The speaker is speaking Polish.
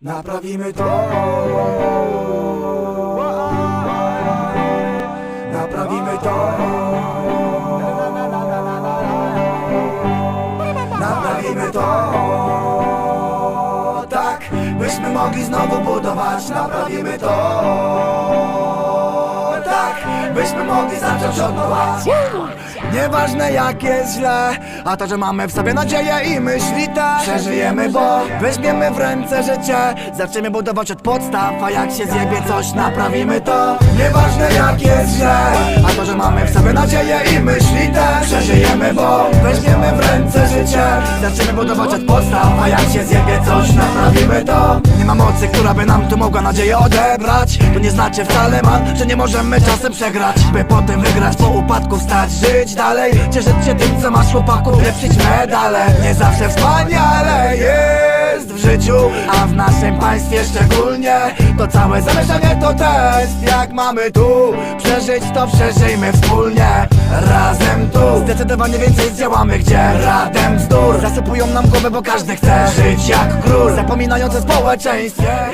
Naprawimy to. Naprawimy to. Naprawimy to. Tak, byśmy mogli znowu budować. Naprawimy to byśmy mogli zacząć od nowa Nieważne jak jest źle A to, że mamy w sobie nadzieję i myśli te Przeżyjemy, bo weźmiemy w ręce życie. Zaczniemy budować od podstaw A jak się zjebie coś, naprawimy to. Nieważne jak jest źle A to, że mamy w sobie nadzieję i myśli te Przeżyjemy, bo weźmiemy w ręce życie Zaczniemy budować od podstaw A jak się zjebie coś, naprawimy to. Nie ma mocy, która by nam tu mogła nadzieję odebrać. To nie znaczy wcale man, że nie możemy czasem przegrać. By potem wygrać, po upadku wstać, żyć dalej. Cieszyć się tym, co masz chłopaków, lepszyć medale. Nie zawsze wspaniale jest w życiu A w naszym państwie szczególnie. To całe zamieszanie to test Jak mamy tu przeżyć, to przeżyjmy wspólnie Zdecydowanie więcej zdziałamy, gdzie radem bzdur Zasypują nam głowę, bo każdy chce żyć jak król. Zapominając o społeczeństwie